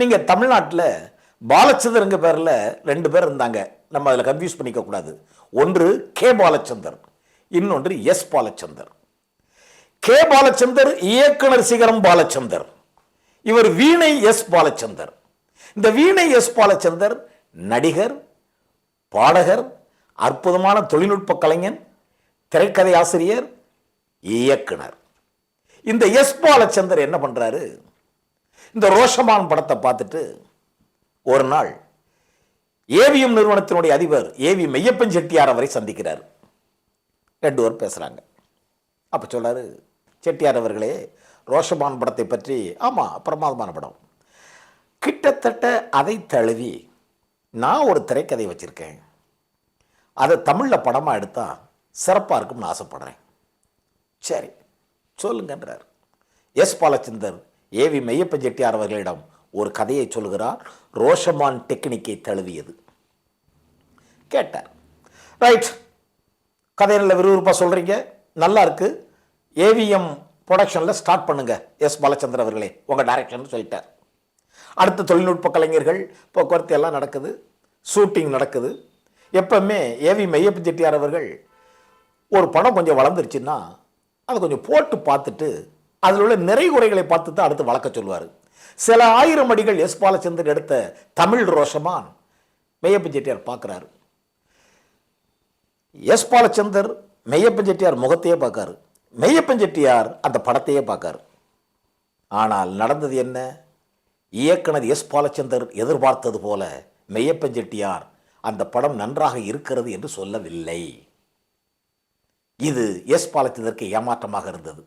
நீங்கள் தமிழ்நாட்டில் பாலச்சந்தருங்க பேரில் ரெண்டு பேர் இருந்தாங்க. நம்ம அதில் கன்ஃபியூஸ் பண்ணிக்க கூடாது. ஒன்று கே பாலச்சந்தர் இன்னொன்று எஸ் பாலச்சந்தர். கே பாலச்சந்தர் இயக்குனர் சிகரம் பாலச்சந்தர். இவர் வீணை எஸ் பாலச்சந்தர். இந்த வீணை எஸ் பாலச்சந்தர் நடிகர் பாடகர் அற்புதமான தொழில்நுட்ப கலைஞன் திரைக்கதை ஆசிரியர் இயக்குனர். இந்த எஸ் பாலச்சந்தர் என்ன பண்ணுறாரு இந்த ரோஷமான் படத்தை பார்த்துட்டு ஒரு நாள் ஏவிஎம் நிறுவனத்தினுடைய அதிபர் ஏவி மெய்யப்பன் செட்டியார் அவரை சந்திக்கிறார். ரெண்டு பேர் பேசுகிறாங்க அப்போ சொல்கிறாரு செட்டியார் அவர்களே ரோஷமான் படத்தை பற்றி ஆமாம் பிரமாதமான படம். கிட்டத்தட்ட அதை தழுவி நான் ஒரு திரைக்கதை வச்சுருக்கேன். அதை தமிழில் படமாக எடுத்தால் சிறப்பாக இருக்கும்னு ஆசைப்படுறேன். சரி சொல்லுங்கன்றார். எஸ் பாலச்சந்தர் ஏவி மெய்யப்பன் செட்டியார் அவர்களிடம் ஒரு கதையை சொல்கிறார். ரோஷமான் டெக்னிக்கை தழுவியது. கேட்டார். ரைட். கதை நல்ல விறுவிறுப்பாக சொல்கிறீங்க நல்லா இருக்கு. ஏவிஎம் ப்ரொடக்ஷனில் ஸ்டார்ட் பண்ணுங்க. எஸ். பாலச்சந்தர் அவர்களே உங்கள் டைரக்ஷன் சொல்லிட்டார். அடுத்த தொழில்நுட்ப கலைஞர்கள் போக்குவரத்து எல்லாம் நடக்குது. ஷூட்டிங் நடக்குது. எப்பவுமே ஏவி மெய்யப்ப செட்டியார் அவர்கள் ஒரு படம் கொஞ்சம் வளர்ந்துருச்சுன்னா அதை கொஞ்சம் போட்டு பார்த்துட்டு அதில் உள்ள நிறை குறைகளை பார்த்து தான் அடுத்து வளர்க்க சொல்லுவார். சில ஆயிரம் அடிகள் எஸ் பாலச்சந்தர் எடுத்த தமிழ் ரோஷமான் மெய்யப்ப செட்டியார் பார்க்குறாரு. எஸ் பாலச்சந்தர் மெய்யப்பன் செட்டியார் முகத்தையே பார்க்காரு. மெய்யப்பன் செட்டியார் அந்த படத்தையே பார்க்காரு. ஆனால் நடந்தது என்ன? இயக்குனர் எஸ் பாலச்சந்தர் எதிர்பார்த்தது போல மெய்யப்பன் செட்டியார் அந்த படம் நன்றாக இருக்கிறது என்று சொல்லவில்லை. இது எஸ் பாலச்சந்தருக்கு ஏமாற்றமாக இருந்தது.